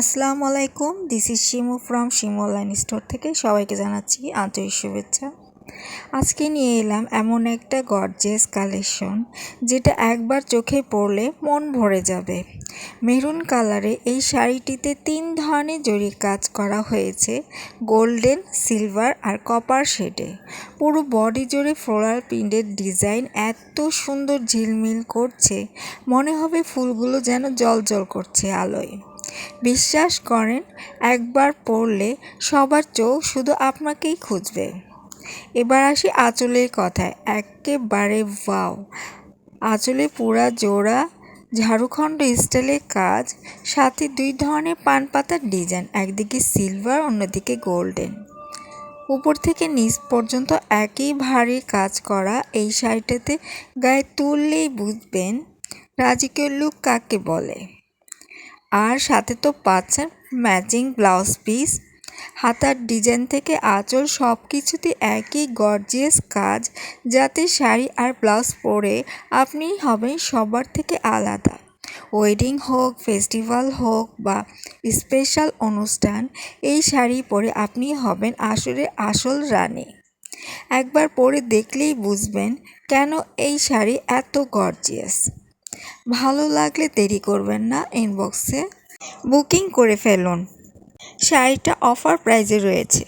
আসসালামু আলাইকুম this is Shimu from Shimu online store থেকে সবাইকে জানাচ্ছি আন্তরিক শুভেচ্ছা। আজকে নিয়ে এলাম এমন একটা গর্জিয়াস কালেকশন যেটা একবার চোখে পড়লে মন ভরে যাবে। মেরুন কালারে এই শাড়িটিতে তিন ধরনের জরি কাজ করা হয়েছে, গোল্ডেন সিলভার আর কপার শেডে পুরো বডি জুড়ে ফ্লোরাল প্রিন্টের ডিজাইন এত সুন্দর ঝিলমিল করছে, মনে হবে ফুলগুলো যেন জল জল করছে আলোয়। বিশ্বাস করেন, একবার পড়লে সবার চোখ শুধু আপনাকেই খুঁজবে। এবার আসি আঁচলের কথায়, একেবারে ওয়াও। আঁচলে পুরা জোড়া ঝাড়ুখণ্ড স্টাইলের কাজ, সাথে দুই ধরনের পান পাতার ডিজাইন, একদিকে সিলভার, অন্যদিকে গোল্ডেন। উপর থেকে নিচ পর্যন্ত একই ভারী কাজ করা এই শাড়িটাতে গায়ে তুললেই বুঝবেন রাজকীয় লুক কাকে বলে। আর সাথে তো পাচ্ছেন ম্যাচিং ব্লাউজ পিস হাতার ডিজাইন থেকে আঁচল সব কিছুতে একই গর্জিয়াস কাজ, যাতে শাড়ি আর ব্লাউজ পরে আপনি হবেন সবার থেকে আলাদা। ওয়েডিং হোক ফেস্টিভ্যাল হোক বা স্পেশাল অনুষ্ঠান, এই শাড়ি পরে আপনি হবেন আসলে আসল রানী। একবার পরে দেখলেই বুঝবেন কেন এই শাড়ি এত গর্জিয়াস ভালো লাগলে দেরি করবেন না ইনবক্সে বুকিং করে ফেলুন। শাড়িটা অফার প্রাইজে রয়েছে।